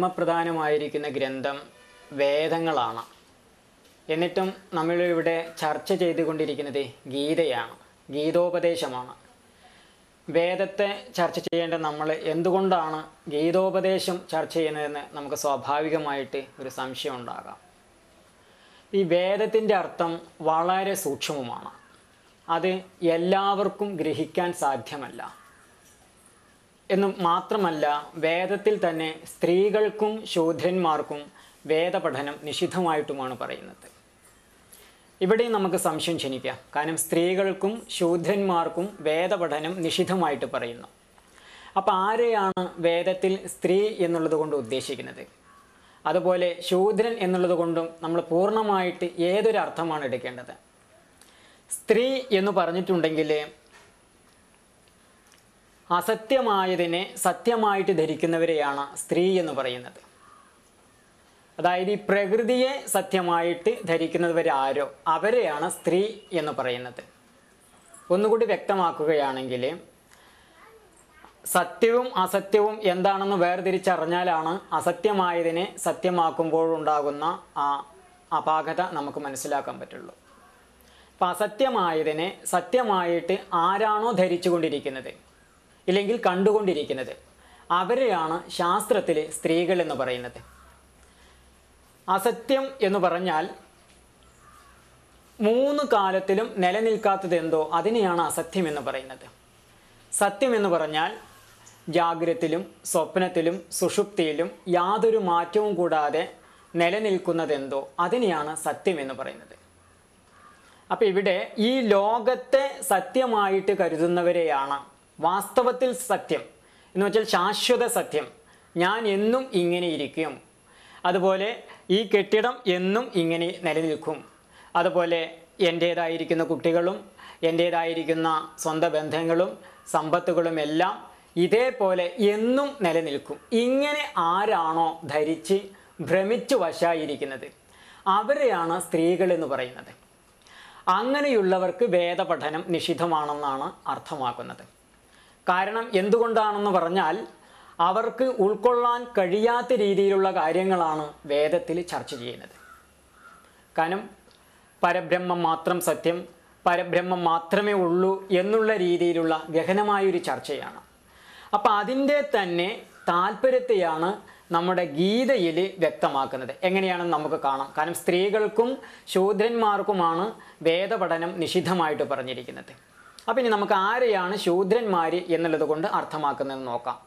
പരമപ്രധാനമായിരിക്കുന്ന ഗ്രന്ഥം വേദങ്ങളാണ്. എന്നിട്ടും നമ്മളിവിടെ ചർച്ച ചെയ്തുകൊണ്ടിരിക്കുന്നത് ഗീതയാണ്. ഗീതോപദേശമാണ്. വേദത്തെ ചർച്ച ചെയ്യേണ്ട നമ്മൾ എന്തുകൊണ്ടാണ് ഗീതോപദേശം ചർച്ച ചെയ്യുന്നതെന്ന് നമുക്ക് സ്വാഭാവികമായിട്ട് ഒരു സംശയം ഉണ്ടാകാം. ഈ വേദത്തിന്റെ അർത്ഥം വളരെ സൂക്ഷ്മമാണ് അത് എല്ലാവർക്കും ഗ്രഹിക്കാൻ സാധ്യമല്ല. എന്ന് മാത്രമല്ല വേദത്തിൽ തന്നെ സ്ത്രീകൾക്കും ശൂദ്രന്മാർക്കും വേദപഠനം നിഷിദ്ധമായിട്ടുമാണ് പറയുന്നത്. ഇവിടെ നമുക്ക് സംശയം ക്ഷണിക്കാം. കാരണം സ്ത്രീകൾക്കും ശൂദ്രന്മാർക്കും വേദപഠനം നിഷിദ്ധമായിട്ട് പറയുന്നു. അപ്പോൾ ആരെയാണ് വേദത്തിൽ സ്ത്രീ എന്നുള്ളത് കൊണ്ട് ഉദ്ദേശിക്കുന്നത്? അതുപോലെ ശൂദ്രൻ എന്നുള്ളത് കൊണ്ടും നമ്മൾ പൂർണമായിട്ട് ഏതൊരു അർത്ഥമാണ് എടുക്കേണ്ടത്? സ്ത്രീ എന്ന് പറഞ്ഞിട്ടുണ്ടെങ്കിൽ അസത്യമായതിനെ സത്യമായിട്ട് ധരിക്കുന്നവരെയാണ് സ്ത്രീ എന്ന് പറയുന്നത്. അതായത് ഈ പ്രകൃതിയെ സത്യമായിട്ട് ധരിക്കുന്നവരാരോ അവരെയാണ് സ്ത്രീ എന്ന് പറയുന്നത്. ഒന്നുകൂടി വ്യക്തമാക്കുകയാണെങ്കിൽ സത്യവും അസത്യവും എന്താണെന്ന് വേർതിരിച്ചറിഞ്ഞാലാണ് അസത്യമായതിനെ സത്യമാക്കുമ്പോഴുണ്ടാകുന്ന ആ അപാകത നമുക്ക് മനസ്സിലാക്കാൻ പറ്റുള്ളൂ. അപ്പം അസത്യമായതിനെ സത്യമായിട്ട് ആരാണോ ധരിച്ചുകൊണ്ടിരിക്കുന്നത്? ഇല്ലെങ്കിൽ കണ്ടുകൊണ്ടിരിക്കുന്നത്. അവരെയാണ് ശാസ്ത്രത്തിലെ സ്ത്രീകൾ എന്ന് പറയുന്നത്. അസത്യം എന്ന് പറഞ്ഞാൽ മൂന്ന് കാലത്തിലും നിലനിൽക്കാത്തത് എന്തോ അതിനെയാണ് അസത്യം എന്ന് പറയുന്നത്. സത്യം എന്ന് പറഞ്ഞാൽ ജാഗ്രത്തിലും സ്വപ്നത്തിലും സുഷുപ്തിയിലും യാതൊരു മാറ്റവും കൂടാതെ നിലനിൽക്കുന്നതെന്തോ അതിനെയാണ് സത്യം എന്ന് പറയുന്നത്. അപ്പം ഇവിടെ ഈ ലോകത്തെ സത്യമായിട്ട് കരുതുന്നവരെയാണ് വാസ്തവത്തിൽ സത്യം. എന്ന് വെച്ചാൽ ശാശ്വത സത്യം. ഞാൻ എന്നും ഇങ്ങനെ ഇരിക്കും. അതുപോലെ ഈ കെട്ടിടം എന്നും ഇങ്ങനെ നിലനിൽക്കും. അതുപോലെ എന്റേതായിരിക്കുന്ന കുട്ടികളും എന്റേതായിരിക്കുന്ന സ്വന്തം ബന്ധങ്ങളും സമ്പത്തുകളും എല്ലാം ഇതേപോലെ എന്നും നിലനിൽക്കും. ഇങ്ങനെ ആരാണോ ധരിച്ച് ഭ്രമിച്ചു വശായിരിക്കുന്നത്. അവരെയാണ് സ്ത്രീകൾ എന്ന് പറയുന്നത്. അങ്ങനെയുള്ളവർക്ക് വേദപഠനം നിഷിദ്ധമാണെന്നാണ് അർത്ഥമാക്കുന്നത്. കാരണം എന്തുകൊണ്ടാണെന്ന് പറഞ്ഞാൽ അവർക്ക് ഉൾക്കൊള്ളാൻ കഴിയാത്ത രീതിയിലുള്ള കാര്യങ്ങളാണ് വേദത്തിൽ ചർച്ച ചെയ്യുന്നത്. കാരണം പരബ്രഹ്മം മാത്രം സത്യം പരബ്രഹ്മം മാത്രമേ ഉള്ളൂ എന്നുള്ള രീതിയിലുള്ള ഗഹനമായൊരു ചർച്ചയാണ്. അപ്പം അതിന്റെ തന്നെ താല്പര്യത്തെയാണ് നമ്മുടെ ഗീതയിൽ വ്യക്തമാക്കുന്നത്. എങ്ങനെയാണെന്ന് നമുക്ക് കാണാം. കാരണം സ്ത്രീകൾക്കും ശൂദ്രന്മാർക്കുമാണ് വേദപഠനം നിഷിദ്ധമായിട്ട് പറഞ്ഞിരിക്കുന്നത്. അപ്പം ഇനി നമുക്ക് ആരെയാണ് ശൂദ്രന്മാർ എന്നുള്ളത് കൊണ്ട് അർത്ഥമാക്കുന്നതെന്ന് നോക്കാം.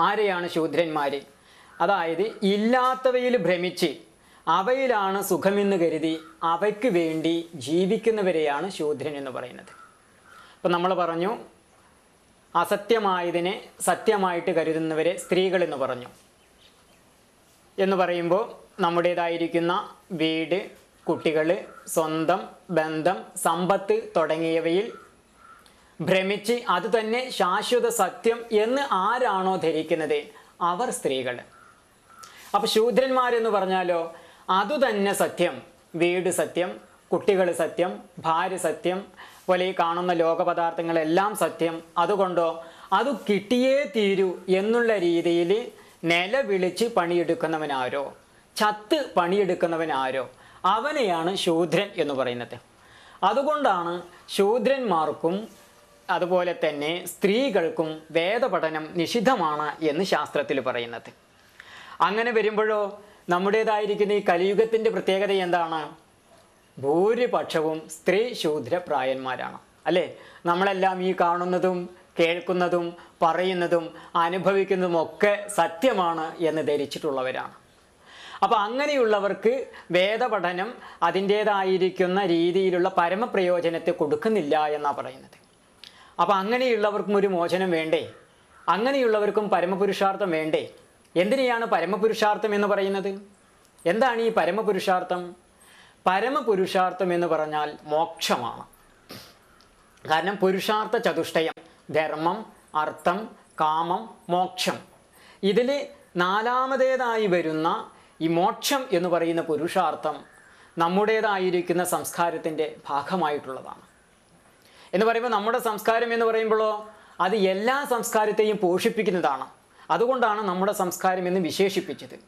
ആരെയാണ് ശൂദ്രന്മാർ അതായത് ഇല്ലാത്തവയിൽ ഭ്രമിച്ച് അവയിലാണ് സുഖമെന്ന് കരുതി അവയ്ക്ക് വേണ്ടി ജീവിക്കുന്നവരെയാണ് ശൂദ്രൻ എന്ന് പറയുന്നത്. ഇപ്പം നമ്മൾ പറഞ്ഞു അസത്യമായതിനെ സത്യമായിട്ട് കരുതുന്നവരെ സ്ത്രീകൾ എന്ന് പറഞ്ഞു. എന്ന് പറയുമ്പോൾ നമ്മുടേതായിരിക്കുന്ന വീട് കുട്ടികൾ സ്വന്തം ബന്ധം സമ്പത്ത് തുടങ്ങിയവയിൽ ഭ്രമിച്ച് അതുതന്നെ ശാശ്വത സത്യം എന്ന് ആരാണോ ധരിക്കുന്നത്? അവർ സ്ത്രീകൾ. അപ്പൊ ശൂദ്രന്മാരെന്ന് പറഞ്ഞാലോ അതുതന്നെ സത്യം. വീട് സത്യം കുട്ടികൾ സത്യം ഭാര്യ സത്യം പോലെ ഈ കാണുന്ന ലോകപദാർത്ഥങ്ങളെല്ലാം സത്യം. അതുകൊണ്ടോ അത് കിട്ടിയേ തീരൂ എന്നുള്ള രീതിയിൽ നിലവിളിച്ച് പണിയെടുക്കുന്നവനാരോ? ചത്ത് പണിയെടുക്കുന്നവനാരോ? അവനെയാണ് ശൂദ്രൻ എന്ന് പറയുന്നത്. അതുകൊണ്ടാണ് ശൂദ്രന്മാർക്കും അതുപോലെ തന്നെ സ്ത്രീകൾക്കും വേദപഠനം നിഷിദ്ധമാണ് എന്ന് ശാസ്ത്രത്തിൽ പറയുന്നത്. അങ്ങനെ വരുമ്പോഴോ നമ്മുടേതായിരിക്കുന്ന ഈ കലിയുഗത്തിന്റെ പ്രത്യേകത എന്താണ്? ഭൂരിപക്ഷവും സ്ത്രീ ശൂദ്ര പ്രായന്മാരാണ് അല്ലേ? നമ്മളെല്ലാം ഈ കാണുന്നതും കേൾക്കുന്നതും പറയുന്നതും അനുഭവിക്കുന്നതും ഒക്കെ സത്യമാണ് എന്ന് ധരിച്ചിട്ടുള്ളവരാണ്. അപ്പോൾ അങ്ങനെയുള്ളവർക്ക് വേദപഠനം അതിന്റേതായിരിക്കുന്ന രീതിയിലുള്ള പരമപ്രയോജനത്തെ കൊടുക്കുന്നില്ല എന്നാണ് പറയുന്നത്. അപ്പോൾ അങ്ങനെയുള്ളവർക്കും ഒരു മോചനം വേണ്ടേ? അങ്ങനെയുള്ളവർക്കും പരമപുരുഷാർത്ഥം വേണ്ടേ? എന്തിനെയാണ് പരമപുരുഷാർത്ഥം എന്ന് പറയുന്നത്? എന്താണ് ഈ പരമപുരുഷാർത്ഥം? പരമപുരുഷാർത്ഥം എന്ന് പറഞ്ഞാൽ മോക്ഷമാണ്. കാരണം പുരുഷാർത്ഥ ചതുഷ്ടയം ധർമ്മം അർത്ഥം കാമം മോക്ഷം. ഇതിൽ നാലാമതേതായി വരുന്ന ഈ മോക്ഷം എന്ന് പറയുന്ന പുരുഷാർത്ഥം നമ്മുടേതായിരിക്കുന്ന സംസ്കാരത്തിന്റെ ഭാഗമായിട്ടുള്ളതാണ്. എന്ന് പറയുമ്പോൾ നമ്മുടെ സംസ്കാരം എന്ന് പറയുമ്പോഴോ അത് എല്ലാ സംസ്കാരത്തെയും പോഷിപ്പിക്കുന്നതാണ്. അതുകൊണ്ടാണ് നമ്മുടെ സംസ്കാരം എന്ന് വിശേഷിപ്പിച്ചത്.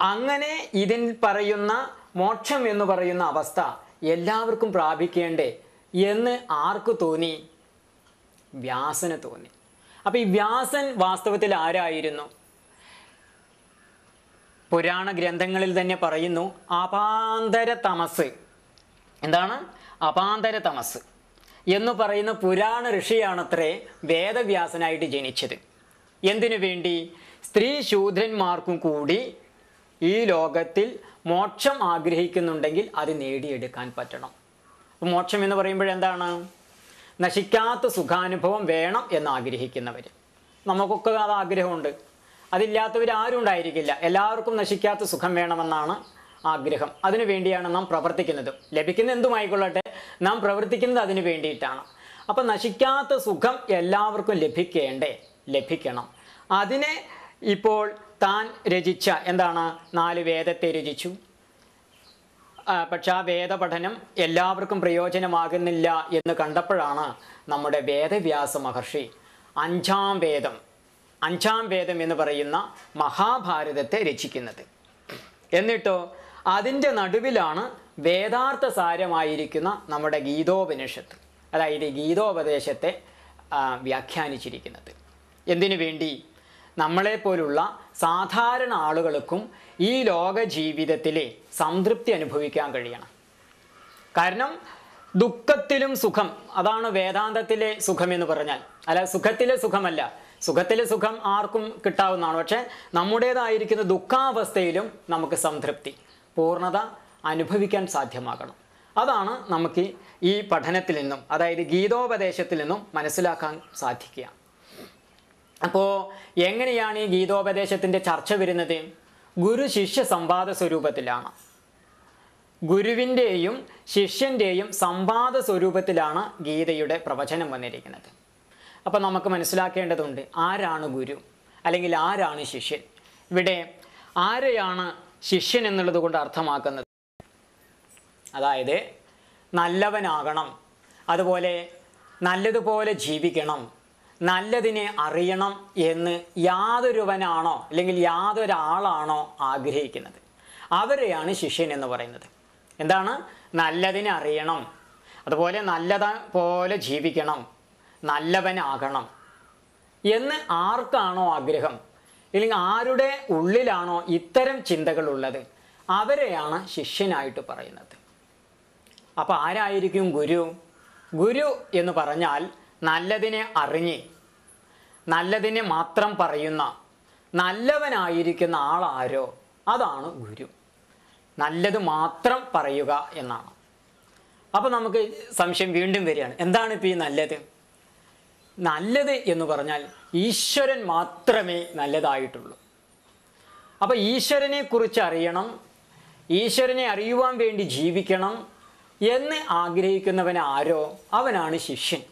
അങ്ങനെ ഇതിൽ പറയുന്ന മോക്ഷം എന്ന് പറയുന്ന അവസ്ഥ എല്ലാവർക്കും പ്രാപിക്കേണ്ടേ എന്ന് ആർക്ക് തോന്നി? വ്യാസന് തോന്നി. അപ്പോൾ ഈ വ്യാസൻ വാസ്തവത്തിൽ ആരായിരുന്നു? പുരാണ ഗ്രന്ഥങ്ങളിൽ തന്നെ പറയുന്നു അപാന്തര തമസ്. എന്താണ്? അപാന്തര തമസ്. എന്ന് പറയുന്ന പുരാണ ഋഷിയാണത്രേ വേദവ്യാസനായിട്ട് ജനിച്ചത്. എന്തിനു വേണ്ടി? സ്ത്രീ ശൂദ്രന്മാർക്കും കൂടി ഈ ലോകത്തിൽ മോക്ഷം ആഗ്രഹിക്കുന്നുണ്ടെങ്കിൽ അത് നേടിയെടുക്കാൻ പറ്റണം. മോക്ഷം എന്ന് പറയുമ്പോഴെന്താണ് നശിക്കാത്ത സുഖാനുഭവം വേണം എന്ന് ആഗ്രഹിക്കുന്നവർ നമുക്കൊക്കെ അത് ആഗ്രഹമുണ്ട്. അതില്ലാത്തവർ ആരും ഉണ്ടായിരിക്കില്ല എല്ലാവർക്കും നശിക്കാത്ത സുഖം വേണമെന്നാണ് ആഗ്രഹം. അതിനു വേണ്ടിയാണ് നാം പ്രവർത്തിക്കുന്നത്. ലഭിക്കുന്ന എന്തുമായിക്കൊള്ളട്ടെ? നാം പ്രവർത്തിക്കുന്നത് അതിനു വേണ്ടിയിട്ടാണ്. അപ്പം നശിക്കാത്ത സുഖം എല്ലാവർക്കും ലഭിക്കേണ്ടേ? ലഭിക്കണം. അതിനെ ഇപ്പോൾ താൻ രചിച്ച എന്താണ്? നാല് വേദത്തെ രചിച്ചു. പക്ഷെ ആ വേദപഠനം എല്ലാവർക്കും പ്രയോജനമാകുന്നില്ല എന്ന് കണ്ടപ്പോഴാണ് നമ്മുടെ വേദവ്യാസ മഹർഷി അഞ്ചാം വേദം അഞ്ചാം വേദം എന്ന് പറയുന്ന മഹാഭാരതത്തെ രചിക്കുന്നത്. എന്നിട്ടോ അതിന്റെ നടുവിലാണ് വേദാർത്ഥ സാരമായിരിക്കുന്ന നമ്മുടെ ഗീതോപനിഷത്ത് അതായത് ഗീതോപദേശത്തെ വ്യാഖ്യാനിച്ചിരിക്കുന്നത്. എന്തിനു വേണ്ടി? നമ്മളെപ്പോലുള്ള സാധാരണ ആളുകൾക്കും ഈ ലോക ജീവിതത്തിലെ സംതൃപ്തി അനുഭവിക്കാൻ കഴിയണം. കാരണം ദുഃഖത്തിലും സുഖം അതാണ് വേദാന്തത്തിലെ സുഖം എന്ന് പറഞ്ഞാൽ. അല്ല സുഖത്തിലെ സുഖമല്ല സുഖത്തിലെ സുഖം ആർക്കും കിട്ടാവുന്നതാണ്. പക്ഷെ നമ്മുടേതായിരിക്കുന്ന ദുഃഖാവസ്ഥയിലും നമുക്ക് സംതൃപ്തി പൂർണത അനുഭവിക്കാൻ സാധ്യമാകണം. അതാണ് നമുക്ക് ഈ പഠനത്തിൽ നിന്നും അതായത് ഗീതോപദേശത്തിൽ നിന്നും മനസ്സിലാക്കാൻ സാധിക്കുക. അപ്പോൾ എങ്ങനെയാണ് ഈ ഗീതോപദേശത്തിന്റെ ചർച്ച വരുന്നത്? ഗുരു ശിഷ്യ സംവാദ സ്വരൂപത്തിലാണ്. ഗുരുവിന്റെയും ശിഷ്യന്റെയും സംവാദ സ്വരൂപത്തിലാണ് ഗീതയുടെ പ്രവചനം വന്നിരിക്കുന്നത്. അപ്പം നമുക്ക് മനസ്സിലാക്കേണ്ടതുണ്ട് ആരാണ് ഗുരു അല്ലെങ്കിൽ ആരാണ് ശിഷ്യൻ? ഇവിടെ ആരെയാണ് ശിഷ്യൻ എന്നുള്ളത് കൊണ്ട് അർത്ഥമാക്കുന്നത്? അതായത് നല്ലവനാകണം അതുപോലെ നല്ലതുപോലെ ജീവിക്കണം നല്ലതിനെ അറിയണം എന്ന് യാതൊരുവനാണോ അല്ലെങ്കിൽ യാതൊരാളാണോ ആഗ്രഹിക്കുന്നത്? അവരെയാണ് ശിഷ്യൻ എന്ന് പറയുന്നത്. എന്താണ്? നല്ലതിനെ അറിയണം അതുപോലെ നല്ലത പോലെ ജീവിക്കണം നല്ലവനാകണം. എന്ന് ആർക്കാണോ ആഗ്രഹം? അല്ലെങ്കിൽ ആരുടെ ഉള്ളിലാണോ ഇത്തരം ചിന്തകളുള്ളത്? അവരെയാണ് ശിഷ്യനായിട്ട് പറയുന്നത്. അപ്പോൾ ആരായിരിക്കും ഗുരു? ഗുരു എന്ന് പറഞ്ഞാൽ നല്ലതിനെ അറിഞ്ഞ് നല്ലതിനെ മാത്രം പറയുന്ന നല്ലവനായിരിക്കുന്ന ആളാരോ? അതാണ് ഗുരു. നല്ലത് മാത്രം പറയുക എന്നാണ്. അപ്പോൾ നമുക്ക് സംശയം വീണ്ടും വരികയാണ്. എന്താണ് ഇപ്പോൾ ഈ നല്ലത്? നല്ലത് എന്ന് പറഞ്ഞാൽ ഈശ്വരൻ മാത്രമേ നല്ലതായിട്ടുള്ളൂ. അപ്പോൾ ഈശ്വരനെ കുറിച്ച് അറിയണം ഈശ്വരനെ അറിയുവാൻ വേണ്ടി ജീവിക്കണം എന്ന് ആഗ്രഹിക്കുന്നവൻ ആരോ? അവനാണ് ശിഷ്യൻ.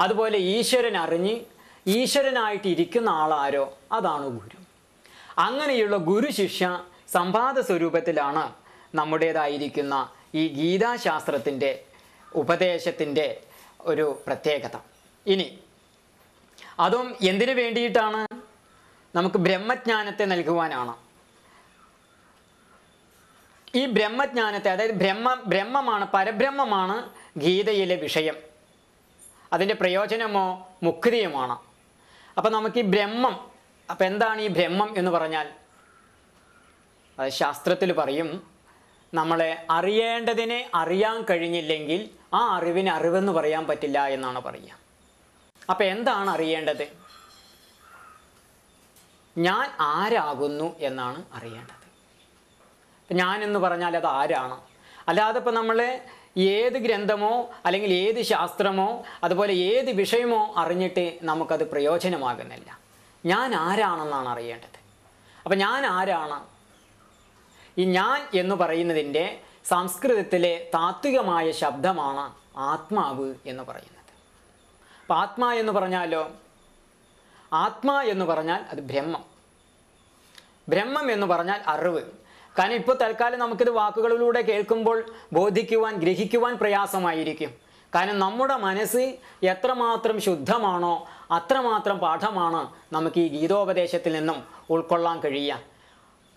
അതുപോലെ ഈശ്വരൻ അറിഞ്ഞ് ഈശ്വരനായിട്ട് ഇരിക്കുന്ന ആളാരോ? അതാണ് ഗുരു. അങ്ങനെയുള്ള ഗുരു ശിഷ്യ സംവാദ സ്വരൂപത്തിലാണ് നമ്മുടേതായിരിക്കുന്ന ഈ ഗീതാശാസ്ത്രത്തിന്റെ ഉപദേശത്തിന്റെ ഒരു പ്രത്യേകത. ഇനി അതും എന്തിനു വേണ്ടിയിട്ടാണ്? നമുക്ക് ബ്രഹ്മജ്ഞാനത്തെ നൽകുവാനാണ്. ഈ ബ്രഹ്മജ്ഞാനത്തെ അതായത് ബ്രഹ്മ ബ്രഹ്മമാണ് പരബ്രഹ്മമാണ് ഗീതയിലെ വിഷയം. അതിന്റെ പ്രയോജനമോ മുക്തിയുമാണ്. അപ്പം നമുക്ക് ഈ ബ്രഹ്മം അപ്പം എന്താണ് ഈ ബ്രഹ്മം എന്ന് പറഞ്ഞാൽ? അത് ശാസ്ത്രത്തിൽ പറയും നമ്മളെ അറിയേണ്ടതിനെ അറിയാൻ കഴിഞ്ഞില്ലെങ്കിൽ ആ അറിവിന് അറിവെന്ന് പറയാൻ പറ്റില്ല എന്നാണ് പറയുക. അപ്പം എന്താണ് അറിയേണ്ടത്? ഞാൻ ആരാകുന്നു എന്നാണ് അറിയേണ്ടത്. ഞാൻ എന്ന് പറഞ്ഞാൽ അത് ആരാണ്? അല്ലാതെ ഇപ്പം നമ്മൾ ഏത് ഗ്രന്ഥമോ അല്ലെങ്കിൽ ഏത് ശാസ്ത്രമോ അതുപോലെ ഏത് വിഷയമോ അറിഞ്ഞിട്ട് നമുക്കത് പ്രയോജനമാകുന്നില്ല. ഞാൻ ആരാണെന്നാണ് അറിയേണ്ടത്. അപ്പം ഞാൻ ആരാണ്? ഈ ഞാൻ എന്ന് പറയുന്നതിന്റെ സംസ്കൃതത്തിലെ താത്വികമായ ശബ്ദമാണ് ആത്മാവ് എന്ന് പറയുന്നത്. അപ്പം ആത്മ എന്ന് പറഞ്ഞാലോ? ആത്മ എന്ന് പറഞ്ഞാൽ അത് ബ്രഹ്മം. ബ്രഹ്മം എന്ന് പറഞ്ഞാൽ അറിവ്. കാരണം ഇപ്പോൾ തൽക്കാലം നമുക്കിത് വാക്കുകളിലൂടെ കേൾക്കുമ്പോൾ ബോധിക്കുവാൻ ഗ്രഹിക്കുവാൻ പ്രയാസമായിരിക്കും. കാരണം നമ്മുടെ മനസ്സ് എത്രമാത്രം ശുദ്ധമാണോ അത്രമാത്രം പാഠമാണ് നമുക്ക് ഈ ഗീതോപദേശത്തിൽ നിന്നും ഉൾക്കൊള്ളാൻ കഴിയുക.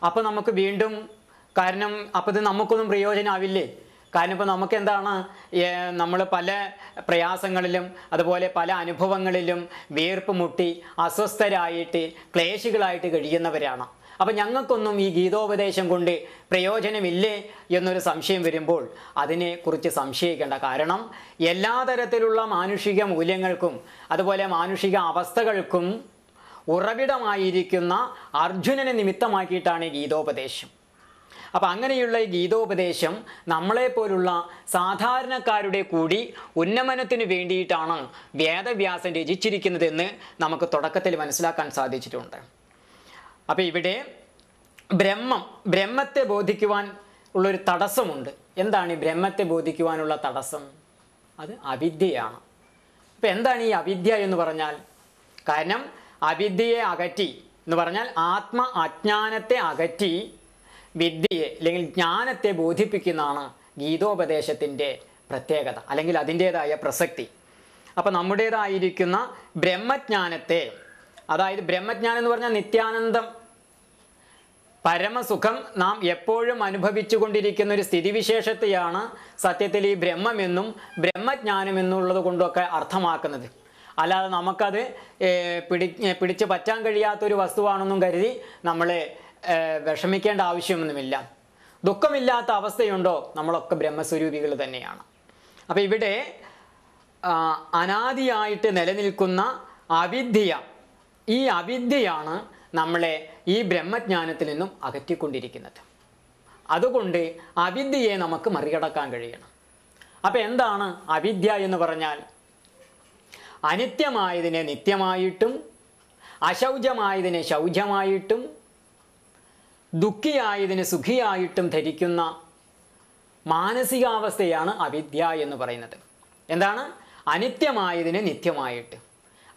അപ്പോൾ നമുക്ക് വീണ്ടും കാരണം അപ്പോൾ ഇത് നമുക്കൊന്നും പ്രയോജനമാവില്ലേ കാരണം ഇപ്പോൾ നമുക്ക് എന്താണ് നമ്മൾ പല പ്രയാസങ്ങളിലും അതുപോലെ പല അനുഭവങ്ങളിലും വീർപ്പ് മുട്ടി അസ്വസ്ഥരായിട്ട് ക്ലേശികളായിട്ട് കഴിയുന്നവരാണ്. അപ്പം ഞങ്ങൾക്കൊന്നും ഈ ഗീതോപദേശം കൊണ്ട് പ്രയോജനമില്ലേ എന്നൊരു സംശയം വരുമ്പോൾ അതിനെക്കുറിച്ച് സംശയിക്കേണ്ട. കാരണം എല്ലാ തരത്തിലുള്ള മാനുഷിക മൂല്യങ്ങൾക്കും അതുപോലെ മാനുഷിക അവസ്ഥകൾക്കും ഉറവിടമായിരിക്കുന്ന അർജുനനെ നിമിത്തമാക്കിയിട്ടാണ് ഗീതോപദേശം. അപ്പം അങ്ങനെയുള്ള ഈ ഗീതോപദേശം നമ്മളെപ്പോലുള്ള സാധാരണക്കാരുടെ കൂടി ഉന്നമനത്തിന് വേണ്ടിയിട്ടാണ് വേദവ്യാസൻ രചിച്ചിരിക്കുന്നതെന്ന് നമുക്ക് തുടക്കത്തിൽ മനസ്സിലാക്കാൻ സാധിച്ചിട്ടുണ്ട്. അപ്പോൾ ഇവിടെ ബ്രഹ്മം ബ്രഹ്മത്തെ ബോധിക്കുവാൻ ഉള്ളൊരു തടസ്സമുണ്ട്. എന്താണ് ഈ ബ്രഹ്മത്തെ ബോധിക്കുവാനുള്ള തടസ്സം? അത് അവിദ്യയാണ്. അപ്പോൾ എന്താണ് ഈ അവിദ്യ എന്ന് പറഞ്ഞാൽ? കാരണം അവിദ്യയെ അകറ്റി എന്ന് പറഞ്ഞാൽ ആത്മ അജ്ഞാനത്തെ അകറ്റി വിദ്യയെ അല്ലെങ്കിൽ ജ്ഞാനത്തെ ബോധിപ്പിക്കുന്നതാണ് ഗീതോപദേശത്തിന്റെ പ്രത്യേകത അല്ലെങ്കിൽ അതിന്റേതായ പ്രസക്തി. അപ്പം നമ്മുടേതായിരിക്കുന്ന ബ്രഹ്മജ്ഞാനത്തെ അതായത് ബ്രഹ്മജ്ഞാനം എന്ന് പറഞ്ഞാൽ നിത്യാനന്ദം പരമസുഖം നാം എപ്പോഴും അനുഭവിച്ചു കൊണ്ടിരിക്കുന്ന ഒരു സ്ഥിതിവിശേഷത്തെയാണ് സത്യത്തിൽ ഈ ബ്രഹ്മമെന്നും ബ്രഹ്മജ്ഞാനം എന്നുള്ളത് കൊണ്ടൊക്കെ അർത്ഥമാക്കുന്നത്. അല്ലാതെ നമുക്കത് പിടി പിടിച്ച് പറ്റാൻ കഴിയാത്തൊരു വസ്തുവാണെന്നും കരുതി നമ്മൾ വിഷമിക്കേണ്ട ആവശ്യമൊന്നുമില്ല. ദുഃഖമില്ലാത്ത അവസ്ഥയുണ്ടോ? നമ്മളൊക്കെ ബ്രഹ്മസ്വരൂപികൾ തന്നെയാണ്. അപ്പം ഇവിടെ അനാദിയായിട്ട് നിലനിൽക്കുന്ന അവിദ്യ ഈ അവിദ്യയാണ് നമ്മളെ ഈ ബ്രഹ്മജ്ഞാനത്തിൽ നിന്നും അകറ്റിക്കൊണ്ടിരിക്കുന്നത്. അതുകൊണ്ട് അവിദ്യയെ നമുക്ക് മറികടക്കാൻ കഴിയണം. അപ്പം എന്താണ് അവിദ്യ എന്ന് പറഞ്ഞാൽ? അനിത്യമായതിനെ നിത്യമായിട്ടും അശൗചമായതിനെ ശൗചമായിട്ടും ദുഃഖിയായതിനെ സുഖിയായിട്ടും ധരിക്കുന്ന മാനസികാവസ്ഥയാണ് അവിദ്യ എന്ന് പറയുന്നത്. എന്താണ്? അനിത്യമായതിനെ നിത്യമായിട്ട്.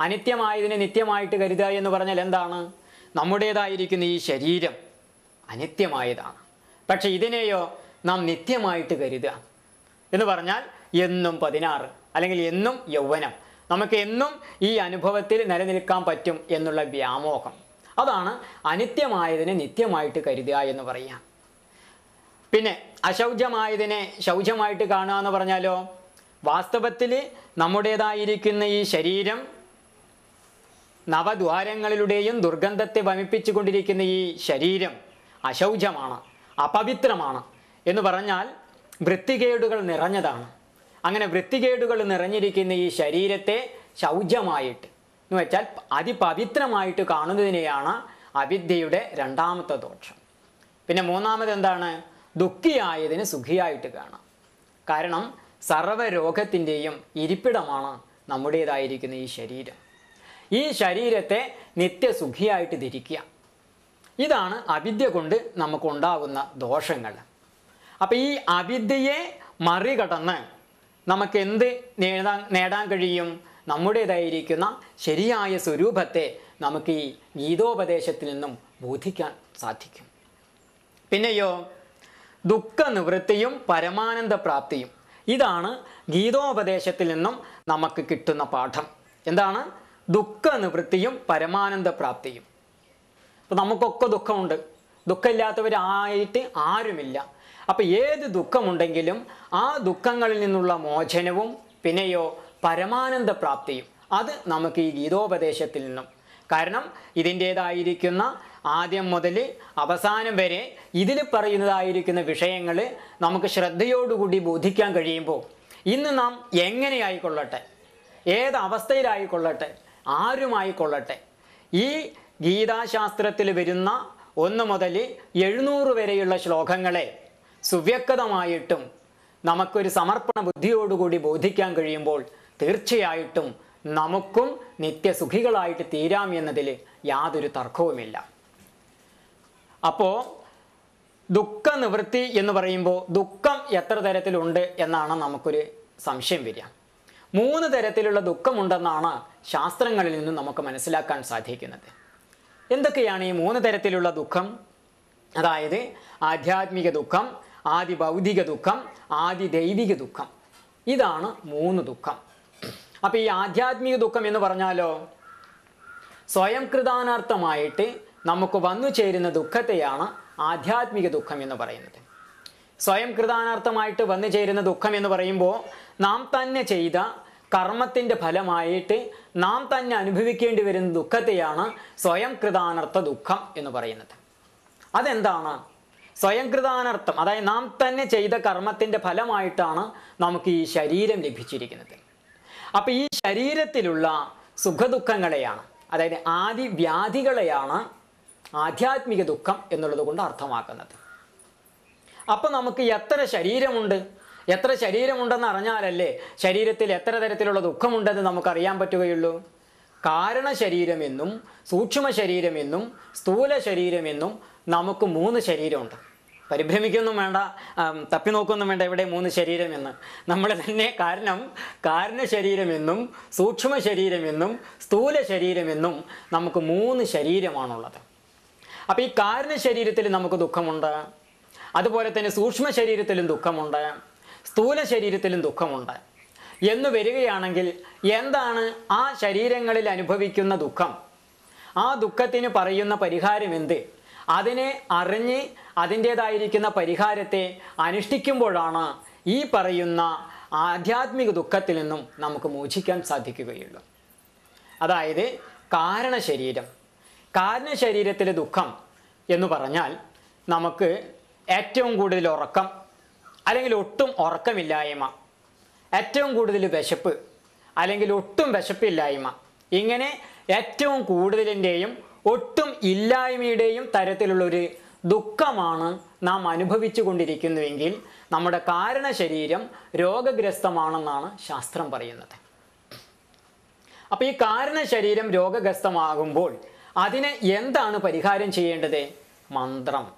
അനിത്യമായതിനെ നിത്യമായിട്ട് കരുതുക എന്ന് പറഞ്ഞാൽ എന്താണ്? നമ്മുടേതായിരിക്കുന്ന ഈ ശരീരം അനിത്യമായതാണ്. പക്ഷെ ഇതിനെയോ നാം നിത്യമായിട്ട് കരുതുക എന്ന് പറഞ്ഞാൽ എന്നും പതിനാറ് അല്ലെങ്കിൽ എന്നും യൗവനം. നമുക്ക് എന്നും ഈ അനുഭവത്തിൽ നിലനിൽക്കാൻ പറ്റും എന്നുള്ള വ്യാമോഹം. അതാണ് അനിത്യമായതിനെ നിത്യമായിട്ട് കരുതുക എന്ന് പറയുക. പിന്നെ അശൗചമായതിനെ ശൗചമായിട്ട് കാണുക എന്ന് പറഞ്ഞാലോ? വാസ്തവത്തിൽ നമ്മുടേതായിരിക്കുന്ന ഈ ശരീരം നവദ്വാരങ്ങളിലൂടെയും ദുർഗന്ധത്തെ വമിപ്പിച്ചുകൊണ്ടിരിക്കുന്ന ഈ ശരീരം അശൗചമാണ് അപവിത്രമാണ് എന്ന് പറഞ്ഞാൽ വൃത്തികേടുകൾ നിറഞ്ഞതാണ്. അങ്ങനെ വൃത്തികേടുകൾ നിറഞ്ഞിരിക്കുന്ന ഈ ശരീരത്തെ ശൗചമായിട്ട് എന്ന് വെച്ചാൽ അതിപവിത്രമായിട്ട് കാണുന്നതിനെയാണ് അവിദ്യയുടെ രണ്ടാമത്തെ ദോഷം. പിന്നെ മൂന്നാമത് എന്താണ്? ദുഃഖിയായതിന് സുഖിയായിട്ട് കാണാം. കാരണം സർവരോഗത്തിന്റെയും ഇരിപ്പിടമാണ് നമ്മുടേതായിരിക്കുന്ന ഈ ശരീരം. ഈ ശരീരത്തെ നിത്യസുഖിയായിട്ട് ധരിക്കുക. ഇതാണ് അവിദ്യ കൊണ്ട് നമുക്കുണ്ടാകുന്ന ദോഷങ്ങൾ. അപ്പം ഈ അവിദ്യയെ മറികടന്ന് നമുക്ക് എന്ത് നേടാൻ നേടാൻ കഴിയും? നമ്മുടേതായിരിക്കുന്ന ശരിയായ സ്വരൂപത്തെ നമുക്ക് ഈ ഗീതോപദേശത്തിൽ നിന്നും ബോധിക്കാൻ സാധിക്കും. പിന്നെയോ ദുഃഖനിവൃത്തിയും പരമാനന്ദ പ്രാപ്തിയും ഇതാണ് ഗീതോപദേശത്തിൽ നിന്നും നമുക്ക് കിട്ടുന്ന പാഠം. എന്താണ്? ദുഃഖനിവൃത്തിയും പരമാനന്ദ പ്രാപ്തിയും അപ്പം നമുക്കൊക്കെ ദുഃഖമുണ്ട്. ദുഃഖമില്ലാത്തവരായിട്ട് ആരുമില്ല. അപ്പം ഏത് ദുഃഖമുണ്ടെങ്കിലും ആ ദുഃഖങ്ങളിൽ നിന്നുള്ള മോചനവും പിന്നെയോ പരമാനന്ദ പ്രാപ്തിയും അത് നമുക്ക് ഈ ഗീതോപദേശത്തിൽ നിന്നും. കാരണം ഇതിന്റേതായിരിക്കുന്ന ആദ്യം മുതൽ അവസാനം വരെ ഇതിൽ പറയുന്നതായിരിക്കുന്ന വിഷയങ്ങൾ നമുക്ക് ശ്രദ്ധയോടുകൂടി ബോധിക്കാൻ കഴിയുമ്പോൾ ഇന്ന് നാം എങ്ങനെയായിക്കൊള്ളട്ടെ? ഏത് അവസ്ഥയിലായിക്കൊള്ളട്ടെ? ആരുമായിക്കൊള്ളട്ടെ? ഈ ഗീതാശാസ്ത്രത്തിൽ വരുന്ന ഒന്ന് മുതൽ എഴുന്നൂറ് വരെയുള്ള ശ്ലോകങ്ങളെ സുവ്യക്തമായിട്ടും നമുക്കൊരു സമർപ്പണ ബുദ്ധിയോടുകൂടി ബോധിക്കാൻ കഴിയുമ്പോൾ തീർച്ചയായിട്ടും നമുക്കും നിത്യസുഖികളായിട്ട് തീരാം എന്നതിൽ യാതൊരു തർക്കവുമില്ല. അപ്പോൾ ദുഃഖനിവൃത്തി എന്ന് പറയുമ്പോൾ ദുഃഖം എത്ര തരത്തിലുണ്ട് എന്നാണ് നമുക്കൊരു സംശയം വരിക. മൂന്ന് തരത്തിലുള്ള ദുഃഖമുണ്ടെന്നാണ് ശാസ്ത്രങ്ങളിൽ നിന്നും നമുക്ക് മനസ്സിലാക്കാൻ സാധിക്കുന്നത്. എന്തൊക്കെയാണ് ഈ മൂന്ന് തരത്തിലുള്ള ദുഃഖം? അതായത് ആധ്യാത്മിക ദുഃഖം ആദി ഭൗതിക ദുഃഖം ആദി ദൈവിക ദുഃഖം. ഇതാണ് മൂന്ന് ദുഃഖം. അപ്പോൾ ഈ ആധ്യാത്മിക ദുഃഖം എന്ന് പറഞ്ഞാലോ സ്വയം കൃതാനാർത്ഥമായിട്ട് നമുക്ക് വന്നു ചേരുന്ന ദുഃഖത്തെയാണ് ആധ്യാത്മിക ദുഃഖം എന്ന് പറയുന്നത്. സ്വയം കൃതാനാർത്ഥമായിട്ട് വന്നു ചേരുന്ന ദുഃഖം എന്ന് പറയുമ്പോൾ നാം തന്നെ ചെയ്ത കർമ്മത്തിന്റെ ഫലമായിട്ട് നാം തന്നെ അനുഭവിക്കേണ്ടി വരുന്ന ദുഃഖത്തെയാണ് സ്വയം കൃതാനർത്ഥ ദുഃഖം എന്ന് പറയുന്നത്. അതെന്താണ്? സ്വയം കൃതാനർത്ഥം അതായത് നാം തന്നെ ചെയ്ത കർമ്മത്തിന്റെ ഫലമായിട്ടാണ് നമുക്ക് ഈ ശരീരം ലഭിച്ചിരിക്കുന്നത്. അപ്പോൾ ഈ ശരീരത്തിലുള്ള സുഖദുഃഖങ്ങളെയാണ് അതായത് ആദി വ്യാധികളെയാണ് ആധ്യാത്മിക ദുഃഖം എന്നുള്ളത് കൊണ്ട് അർത്ഥമാക്കുന്നത്. അപ്പോൾ നമുക്ക് എത്ര ശരീരമുണ്ട്? എത്ര ശരീരമുണ്ടെന്ന് അറിഞ്ഞാലല്ലേ ശരീരത്തിൽ എത്ര തരത്തിലുള്ള ദുഃഖമുണ്ടെന്ന് നമുക്കറിയാൻ പറ്റുകയുള്ളൂ. കാരണ ശരീരമെന്നും സൂക്ഷ്മ ശരീരമെന്നും സ്ഥൂല ശരീരമെന്നും നമുക്ക് മൂന്ന് ശരീരമുണ്ട്. പരിഭ്രമിക്കൊന്നും വേണ്ട തപ്പി നോക്കൊന്നും വേണ്ട ഇവിടെ മൂന്ന് ശരീരമെന്ന്. നമ്മൾ തന്നെ കാരണം കാരണ ശരീരമെന്നും സൂക്ഷ്മ ശരീരമെന്നും സ്ഥൂല ശരീരമെന്നും നമുക്ക് മൂന്ന് ശരീരമാണുള്ളത്. അപ്പോൾ ഈ കാരണ ശരീരത്തിൽ നമുക്ക് ദുഃഖമുണ്ട് അതുപോലെ തന്നെ സൂക്ഷ്മ ശരീരത്തിലും ദുഃഖമുണ്ട് സ്ഥൂല ശരീരത്തിലും ദുഃഖമുണ്ട്. എന്ന് വരികയാണെങ്കിൽ എന്താണ് ആ ശരീരങ്ങളിൽ അനുഭവിക്കുന്ന ദുഃഖം? ആ ദുഃഖത്തിന് പറയുന്ന പരിഹാരം എന്ത് അതിനെ അറിഞ്ഞ് അതിന്റേതായിരിക്കുന്ന പരിഹാരത്തെ അനുഷ്ഠിക്കുമ്പോഴാണ് ഈ പറയുന്ന ആധ്യാത്മിക ദുഃഖത്തിൽ നിന്നും നമുക്ക് മോചിക്കാൻ സാധിക്കുകയുള്ളൂ. അതായത് കാരണശരീരം. കാരണശരീരത്തിലെ ദുഃഖം എന്ന് പറഞ്ഞാൽ നമുക്ക് ഏറ്റവും കൂടുതൽ ഉറക്കം അല്ലെങ്കിൽ ഒട്ടും ഉറക്കമില്ലായ്മ ഏറ്റവും കൂടുതൽ വിശപ്പ് അല്ലെങ്കിൽ ഒട്ടും വിശപ്പില്ലായ്മ ഇങ്ങനെ ഏറ്റവും കൂടുതലിന്റെയും ഒട്ടും ഇല്ലായ്മയുടെയും തരത്തിലുള്ളൊരു ദുഃഖമാണ് നാം അനുഭവിച്ചു കൊണ്ടിരിക്കുന്നുവെങ്കിൽ നമ്മുടെ കാരണ ശരീരം രോഗഗ്രസ്തമാണെന്നാണ് ശാസ്ത്രം പറയുന്നത്. അപ്പോൾ ഈ കാരണ ശരീരം രോഗഗ്രസ്തമാകുമ്പോൾ അതിന് എന്താണ് പരിഹാരം ചെയ്യേണ്ടത്? മന്ത്രം.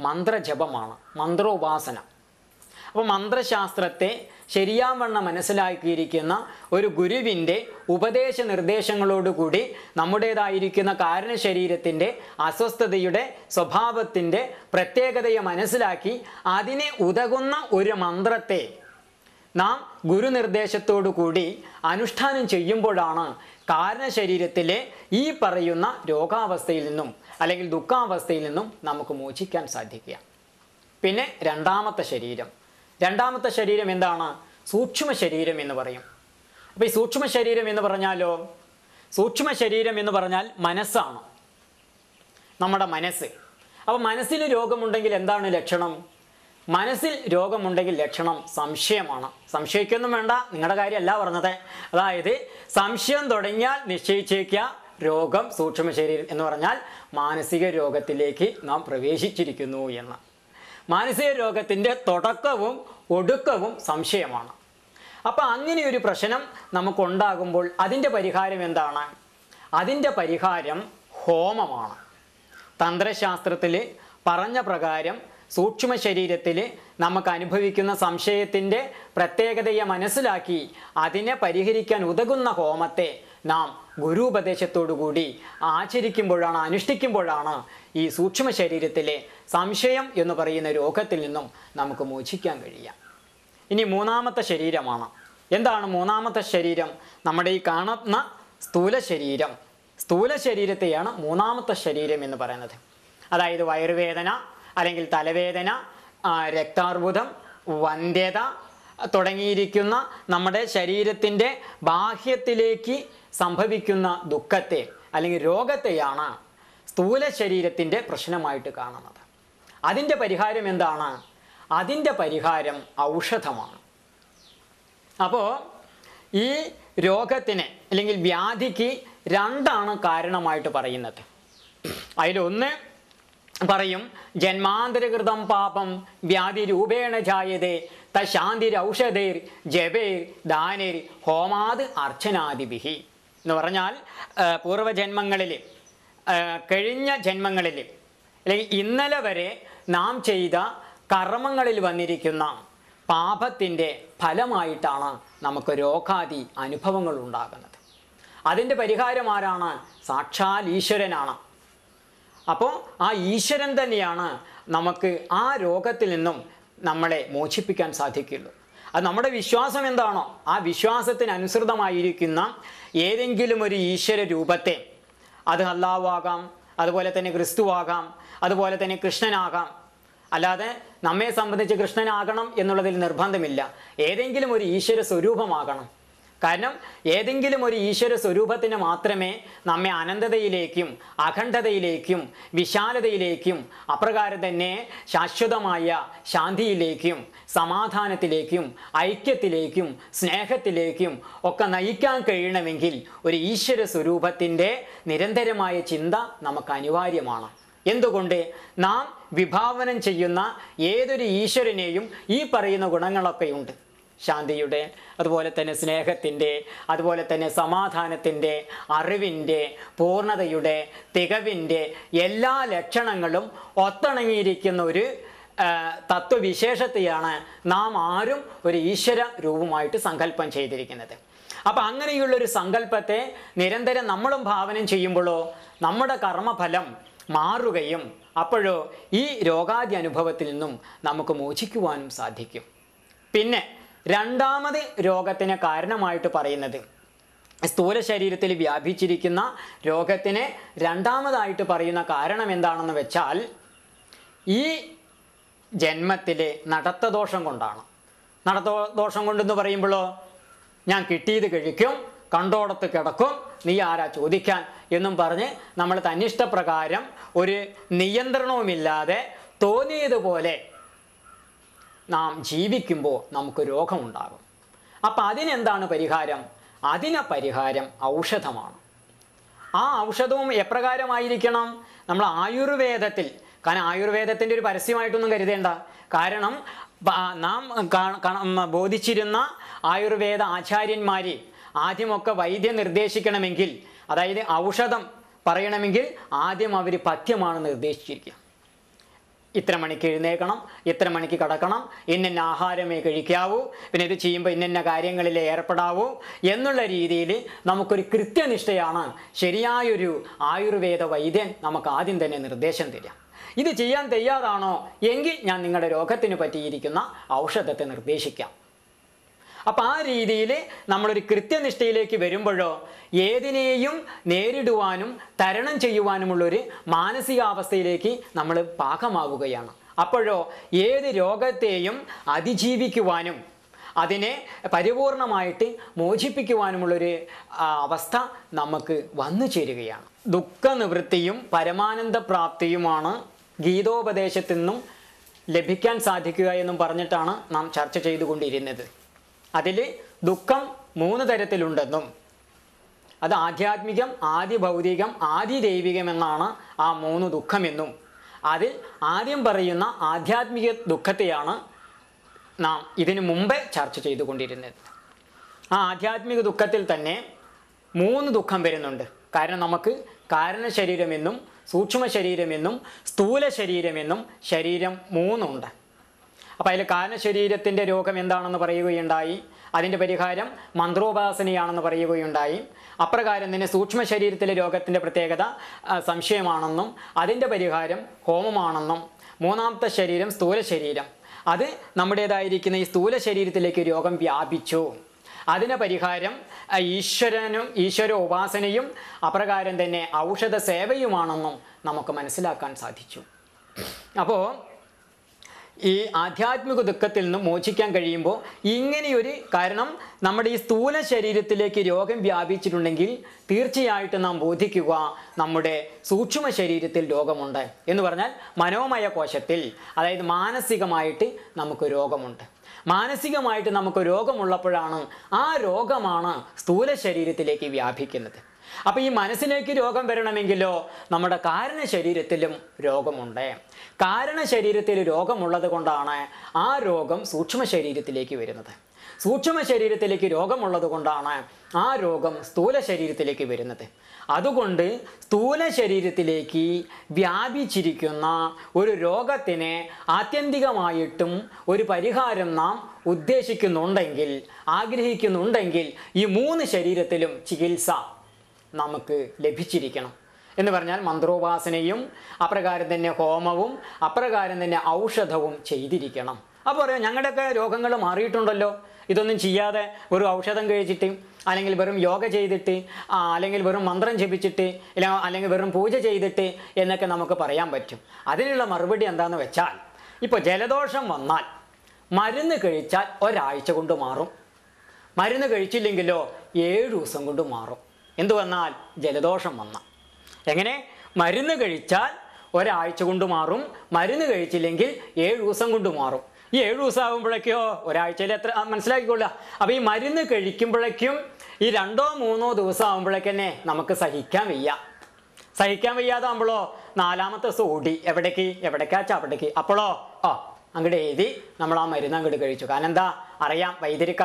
മന്ത്രജപമാണ്. മന്ത്രോപാസന. അപ്പോൾ മന്ത്രശാസ്ത്രത്തെ ശരിയാവണ്ണം മനസ്സിലാക്കിയിരിക്കുന്ന ഒരു ഗുരുവിന്റെ ഉപദേശ നിർദ്ദേശങ്ങളോടുകൂടി നമ്മുടേതായിരിക്കുന്ന കാരണശരീരത്തിന്റെ അസ്വസ്ഥതയുടെ സ്വഭാവത്തിന്റെ പ്രത്യേകതയെ മനസ്സിലാക്കി അതിനെ ഉതകുന്ന ഒരു മന്ത്രത്തെ നാം ഗുരുനിർദ്ദേശത്തോടു കൂടി അനുഷ്ഠാനം ചെയ്യുമ്പോഴാണ് കാരണശരീരത്തിലെ ഈ പറയുന്ന രോഗാവസ്ഥയിൽ നിന്നും അല്ലെങ്കിൽ ദുഃഖാവസ്ഥയിൽ നിന്നും നമുക്ക് മോചിക്കാൻ സാധിക്കുക. പിന്നെ രണ്ടാമത്തെ ശരീരം. രണ്ടാമത്തെ ശരീരം എന്താണ്? സൂക്ഷ്മ ശരീരം എന്ന് പറയും. അപ്പോൾ ഈ സൂക്ഷ്മ ശരീരം എന്ന് പറഞ്ഞാലോ? സൂക്ഷ്മ ശരീരം എന്ന് പറഞ്ഞാൽ മനസ്സാണ്. നമ്മുടെ മനസ്സ്. അപ്പോൾ മനസ്സിൽ രോഗമുണ്ടെങ്കിൽ എന്താണ് ലക്ഷണം? മനസ്സിൽ രോഗമുണ്ടെങ്കിൽ ലക്ഷണം സംശയമാണ്. സംശയിക്കൊന്നും വേണ്ട നിങ്ങളുടെ കാര്യമല്ല പറഞ്ഞത്. അതായത് സംശയം തുടങ്ങിയാൽ നിശ്ചയിച്ചേക്കുക രോഗം സൂക്ഷ്മ ശരീരം എന്ന് പറഞ്ഞാൽ മാനസിക രോഗത്തിലേക്ക് നാം പ്രവേശിച്ചിരിക്കുന്നു എന്ന്. മാനസിക രോഗത്തിന്റെ തുടക്കവും ഒടുക്കവും സംശയമാണ്. അപ്പോൾ അങ്ങനെ ഒരു പ്രശ്നം നമുക്കുണ്ടാകുമ്പോൾ അതിന്റെ പരിഹാരം എന്താണ്? അതിന്റെ പരിഹാരം ഹോമമാണ്. തന്ത്രശാസ്ത്രത്തിൽ പറഞ്ഞ പ്രകാരം സൂക്ഷ്മ ശരീരത്തിൽ നമുക്ക് അനുഭവിക്കുന്ന സംശയത്തിന്റെ പ്രത്യേകതയെ മനസ്സിലാക്കി അതിനെ പരിഹരിക്കാൻ ഉതകുന്ന ഹോമത്തെ നാം ഗുരുപദേശത്തോടുകൂടി ആചരിക്കുമ്പോഴാണ് അനുഷ്ഠിക്കുമ്പോഴാണ് ഈ സൂക്ഷ്മ ശരീരത്തിലെ സംശയം എന്ന് പറയുന്ന രോഗത്തിൽ നിന്നും നമുക്ക് മോചിക്കാൻ കഴിയുക. ഇനി മൂന്നാമത്തെ ശരീരമാണ്. എന്താണ് മൂന്നാമത്തെ ശരീരം? നമ്മുടെ ഈ കാണുന്ന സ്ഥൂല ശരീരം. സ്ഥൂല ശരീരത്തെയാണ് മൂന്നാമത്തെ ശരീരം എന്ന് പറയുന്നത്. അതായത് വയറുവേദന അല്ലെങ്കിൽ തലവേദന രക്താർബുദം വന്ധ്യത തുടങ്ങിയിരിക്കുന്ന നമ്മുടെ ശരീരത്തിന്റെ ബാഹ്യത്തിലേക്ക് സംഭവിക്കുന്ന ദുഃഖത്തെ അല്ലെങ്കിൽ രോഗത്തെയാണ് സ്ഥൂല ശരീരത്തിന്റെ പ്രശ്നമായിട്ട് കാണുന്നത്. അതിന്റെ പരിഹാരം എന്താണ്? അതിന്റെ പരിഹാരം ഔഷധമാണ്. അപ്പോൾ ഈ രോഗത്തിന് അല്ലെങ്കിൽ വ്യാധിക്ക് രണ്ടാണ് കാരണമായിട്ട് പറയുന്നത്. അതിലൊന്ന് പറയും ജന്മാന്തരകൃതം പാപം വ്യാധി രൂപേണ ജായതേ തശാന്തിരൗഷധേർ ജപേർ ദാനേർ ഹോമാത് അർച്ചനാദിഭിഹി. എന്ന് പറഞ്ഞാൽ പൂർവജന്മങ്ങളിൽ കഴിഞ്ഞ ജന്മങ്ങളിൽ അല്ലെങ്കിൽ ഇന്നലെ വരെ നാം ചെയ്ത കർമ്മങ്ങളിൽ വന്നിരിക്കുന്ന പാപത്തിന്റെ ഫലമായിട്ടാണ് നമുക്ക് രോഗാദി അനുഭവങ്ങൾ ഉണ്ടാകുന്നത്. അതിന്റെ പരിഹാരം ആരാണ്? സാക്ഷാൽ ഈശ്വരനാണ്. അപ്പോൾ ആ ഈശ്വരൻ തന്നെയാണ് നമുക്ക് ആ രോഗത്തിൽ നിന്നും നമ്മളെ മോചിപ്പിക്കാൻ സാധിക്കുള്ളൂ അത് നമ്മുടെ വിശ്വാസം എന്താണോ ആ വിശ്വാസത്തിന് അനുസൃതമായിരിക്കുന്ന ഏതെങ്കിലും ഒരു ഈശ്വര രൂപത്തെ. അത് അല്ലാവാകാം അതുപോലെ തന്നെ ക്രിസ്തുവാകാം അതുപോലെ തന്നെ കൃഷ്ണനാകാം. അല്ലാതെ നമ്മെ സംബന്ധിച്ച് കൃഷ്ണനാകണം എന്നുള്ളതിൽ നിർബന്ധമില്ല. ഏതെങ്കിലും ഒരു ഈശ്വര സ്വരൂപമാകണം. കാരണം ഏതെങ്കിലും ഒരു ഈശ്വര സ്വരൂപത്തിന് മാത്രമേ നമ്മെ അനന്തതയിലേക്കും അഖണ്ഡതയിലേക്കും വിശാലതയിലേക്കും അപ്രകാരം തന്നെ ശാശ്വതമായ ശാന്തിയിലേക്കും സമാധാനത്തിലേക്കും ഐക്യത്തിലേക്കും സ്നേഹത്തിലേക്കും ഒക്കെ നയിക്കാൻ കഴിയണമെങ്കിൽ ഒരു ഈശ്വര സ്വരൂപത്തിന്റെ നിരന്തരമായ ചിന്ത നമുക്ക് അനിവാര്യമാണ്. എന്തുകൊണ്ട്? നാം വിഭാവനം ചെയ്യുന്ന ഏതൊരു ഈശ്വരനെയും ഈ പറയുന്ന ഗുണങ്ങളൊക്കെയുണ്ട് ശാന്തിയുടെ അതുപോലെ തന്നെ സ്നേഹത്തിന്റെ അതുപോലെ തന്നെ സമാധാനത്തിന്റെ അറിവിന്റെ പൂർണതയുടെ തികവിന്റെ എല്ലാ ലക്ഷണങ്ങളും ഒത്തിണങ്ങിയിരിക്കുന്ന ഒരു തത്വവിശേഷത്തെയാണ് നാം ആരും ഒരു ഈശ്വര രൂപമായിട്ട് സങ്കല്പം ചെയ്തിരിക്കുന്നത്. അപ്പം അങ്ങനെയുള്ളൊരു സങ്കല്പത്തെ നിരന്തരം നമ്മളും ഭാവനം ചെയ്യുമ്പോഴോ നമ്മുടെ കർമ്മഫലം മാറുകയും അപ്പോഴോ ഈ രോഗാദി അനുഭവത്തിൽ നിന്നും നമുക്ക് മോചിക്കുവാനും സാധിക്കും. പിന്നെ രണ്ടാമത് രോഗത്തിന് കാരണമായിട്ട് പറയുന്നത്. സ്ഥൂല ശരീരത്തിൽ വ്യാപിച്ചിരിക്കുന്ന രോഗത്തിന് രണ്ടാമതായിട്ട് പറയുന്ന കാരണം എന്താണെന്ന് വെച്ചാൽ ഈ ജന്മത്തിലെ നടത്തദോഷം കൊണ്ടാണ്. നടത്ത ദോഷം കൊണ്ടെന്ന് പറയുമ്പോഴോ? ഞാൻ കിട്ടിയത് കഴിക്കും കണ്ടോടത്ത് കിടക്കും നീ ആരാ ചോദിക്കാൻ എന്നും പറഞ്ഞ് നമ്മൾ തന്നിഷ്ടപ്രകാരം ഒരു നിയന്ത്രണവുമില്ലാതെ തോന്നിയതുപോലെ നാം ജീവിക്കുമ്പോൾ നമുക്ക് രോഗമുണ്ടാകും. അപ്പം അതിനെന്താണ് പരിഹാരം? അതിന് പരിഹാരം ഔഷധമാണ്. ആ ഔഷധവും എപ്രകാരമായിരിക്കണം? നമ്മൾ ആയുർവേദത്തിൽ കാരണം ആയുർവേദത്തിന്റെ ഒരു പരസ്യമായിട്ടൊന്നും കരുതേണ്ട. കാരണം നാം ബോധിച്ചിരുന്ന ആയുർവേദ ആചാര്യന്മാർ ആദ്യമൊക്കെ വൈദ്യം നിർദ്ദേശിക്കണമെങ്കിൽ അതായത് ഔഷധം പറയണമെങ്കിൽ ആദ്യം അവർ പഥ്യമാണ് നിർദ്ദേശിച്ചിരിക്കുക. ഇത്ര മണിക്ക് എഴുന്നേൽക്കണം ഇത്ര മണിക്ക് കിടക്കണം ഇന്നിന്ന ആഹാരമേ കഴിക്കാവൂ പിന്നെ ഇത് ചെയ്യുമ്പോൾ ഇന്നെന്ന കാര്യങ്ങളിൽ ഏർപ്പെടാവൂ എന്നുള്ള രീതിയിൽ നമുക്കൊരു കൃത്യനിഷ്ഠയാണ് ശരിയായൊരു ആയുർവേദ വൈദ്യൻ നമുക്ക് ആദ്യം തന്നെ നിർദ്ദേശം തരിക. ഇത് ചെയ്യാൻ തയ്യാറാണോ? എങ്കിൽ ഞാൻ നിങ്ങളുടെ രോഗത്തിന് പറ്റിയിരിക്കുന്ന ഔഷധത്തെ നിർദ്ദേശിക്കാം. അപ്പം ആ രീതിയിൽ നമ്മളൊരു കൃത്യനിഷ്ഠയിലേക്ക് വരുമ്പോഴോ ഏതിനെയും നേരിടുവാനും തരണം ചെയ്യുവാനുമുള്ളൊരു മാനസികാവസ്ഥയിലേക്ക് നമ്മൾ പാകമാവുകയാണ്. അപ്പോഴോ ഏത് രോഗത്തെയും അതിജീവിക്കുവാനും അതിനെ പരിപൂർണമായിട്ട് മോചിപ്പിക്കുവാനുമുള്ളൊരു അവസ്ഥ നമുക്ക് വന്നു ചേരുകയാണ്. ദുഃഖനിവൃത്തിയും പരമാനന്ദ പ്രാപ്തിയുമാണ് ഗീതോപദേശത്തിൽ നിന്നും ലഭിക്കാൻ സാധിക്കുക എന്നും പറഞ്ഞിട്ടാണ് നാം ചർച്ച ചെയ്തുകൊണ്ടിരുന്നത്. അതിൽ ദുഃഖം മൂന്ന് തരത്തിലുണ്ടെന്നും. അത് ആധ്യാത്മികം ആദ്യ ഭൗതികം ആദ്യ ദൈവികമെന്നാണ് ആ മൂന്ന് ദുഃഖമെന്നും. അതിൽ ആദ്യം പറയുന്ന ആധ്യാത്മിക ദുഃഖത്തെയാണ് നാം ഇതിനു മുമ്പേ ചർച്ച ചെയ്തുകൊണ്ടിരുന്നത്. ആ ആധ്യാത്മിക ദുഃഖത്തിൽ തന്നെ മൂന്ന് ദുഃഖം വരുന്നുണ്ട്. കാരണം നമുക്ക് കാരണശരീരമെന്നും സൂക്ഷ്മ ശരീരമെന്നും സ്ഥൂല ശരീരമെന്നും ശരീരം മൂന്നുണ്ട്. അപ്പോൾ അതിൽ കാരണ ശരീരത്തിന്റെ രോഗം എന്താണെന്ന് പറയുകയുണ്ടായി. അതിന്റെ പരിഹാരം മന്ത്രോപാസനയാണെന്ന് പറയുകയുണ്ടായി. അപ്രകാരം തന്നെ സൂക്ഷ്മ ശരീരത്തിലെ രോഗത്തിന്റെ പ്രത്യേകത സംശയമാണെന്നും അതിന്റെ പരിഹാരം ഹോമമാണെന്നും. മൂന്നാമത്തെ ശരീരം സ്ഥൂല ശരീരം അത് നമ്മുടേതായിരിക്കുന്ന ഈ സ്ഥൂല ശരീരത്തിലേക്ക് രോഗം വ്യാപിച്ചു. അതിന് പരിഹാരം ഈശ്വരനും ഈശ്വര ഉപാസനയും അപ്രകാരം തന്നെ ഔഷധ സേവയുമാണെന്നും നമുക്ക് മനസ്സിലാക്കാൻ സാധിച്ചു. അപ്പോൾ ഈ ആധ്യാത്മിക ദുഃഖത്തിൽ നിന്നും മോചിക്കാൻ കഴിയുമ്പോൾ ഇങ്ങനെയൊരു കാരണം നമ്മുടെ ഈ സ്ഥൂല ശരീരത്തിലേക്ക് രോഗം വ്യാപിച്ചിട്ടുണ്ടെങ്കിൽ തീർച്ചയായിട്ടും നാം ബോധിക്കുക നമ്മുടെ സൂക്ഷ്മ ശരീരത്തിൽ രോഗമുണ്ട് എന്ന് പറഞ്ഞാൽ മനോമയ കോശത്തിൽ അതായത് മാനസികമായിട്ട് നമുക്ക് രോഗമുണ്ട്. മാനസികമായിട്ട് നമുക്ക് രോഗമുള്ളപ്പോഴാണ് ആ രോഗമാണ് സ്ഥൂല ശരീരത്തിലേക്ക് വ്യാപിക്കുന്നത്. അപ്പോൾ ഈ മനസ്സിലേക്ക് രോഗം വരണമെങ്കിലോ നമ്മുടെ കാരണ ശരീരത്തിലും രോഗമുണ്ട്. കാരണ ശരീരത്തിൽ രോഗമുള്ളത് കൊണ്ടാണ് ആ രോഗം സൂക്ഷ്മ ശരീരത്തിലേക്ക് വരുന്നത്. സൂക്ഷ്മ ശരീരത്തിലേക്ക് രോഗമുള്ളത് കൊണ്ടാണ് ആ രോഗം സ്ഥൂല ശരീരത്തിലേക്ക് വരുന്നത്. അതുകൊണ്ട് സ്ഥൂല ശരീരത്തിലേക്ക് വ്യാപിച്ചിരിക്കുന്ന ഒരു രോഗത്തിന് ആത്യന്തികമായിട്ടും ഒരു പരിഹാരം നാം ഉദ്ദേശിക്കുന്നുണ്ടെങ്കിൽ ആഗ്രഹിക്കുന്നുണ്ടെങ്കിൽ ഈ മൂന്ന് ശരീരത്തിലും ചികിത്സ നമുക്ക് ലഭിച്ചിരിക്കണം. എന്ന് പറഞ്ഞാൽ മന്ത്രോപാസനയും അപ്രകാരം തന്നെ ഹോമവും അപ്രകാരം തന്നെ ഔഷധവും ചെയ്തിരിക്കണം. അപ്പോൾ പറയാം ഞങ്ങളുടെയൊക്കെ രോഗങ്ങൾ മാറിയിട്ടുണ്ടല്ലോ. ഇതൊന്നും ചെയ്യാതെ ഒരു ഔഷധം കഴിച്ചിട്ട് അല്ലെങ്കിൽ വെറും യോഗ ചെയ്തിട്ട് അല്ലെങ്കിൽ വെറും മന്ത്രം ജപിച്ചിട്ട് അല്ലെങ്കിൽ വെറും പൂജ ചെയ്തിട്ട് എന്നൊക്കെ നമുക്ക് പറയാൻ പറ്റും. അതിനുള്ള മറുപടി എന്താണെന്ന് വെച്ചാൽ ഇപ്പോൾ ജലദോഷം വന്നാൽ മരുന്ന് കഴിച്ചാൽ ഒരാഴ്ച കൊണ്ട് മാറും. മരുന്ന് കഴിച്ചില്ലെങ്കിലോ ഏഴ് ദിവസം കൊണ്ട് മാറും. എന്തു വന്നാൽ? ജലദോഷം വന്ന എങ്ങനെ? മരുന്ന് കഴിച്ചാൽ ഒരാഴ്ച കൊണ്ട് മാറും. മരുന്ന് കഴിച്ചില്ലെങ്കിൽ ഏഴ് ദിവസം കൊണ്ട് മാറും. ഈ ഏഴ് ദിവസം ആകുമ്പോഴേക്കോ ഒരാഴ്ചയിൽ എത്ര മനസ്സിലാക്കിക്കൊള്ളുക അപ്പോൾ ഈ മരുന്ന് കഴിക്കുമ്പോഴേക്കും ഈ രണ്ടോ മൂന്നോ ദിവസം ആകുമ്പോഴേക്കന്നെ നമുക്ക് സഹിക്കാൻ വയ്യ. സഹിക്കാൻ വയ്യാതാകുമ്പോഴോ നാലാമത്തെ ദിവസം ഓടി. എവിടേക്ക്? എവിടേക്കാച്ചാ അവിടേക്ക് അപ്പോഴോ? ഓ അങ്ങോട്ട് എഴുതി നമ്മൾ ആ മരുന്ന് അങ്ങോട്ട് കഴിച്ചു. കാരണം എന്താ? അറിയാം. വൈദ്യർക്ക്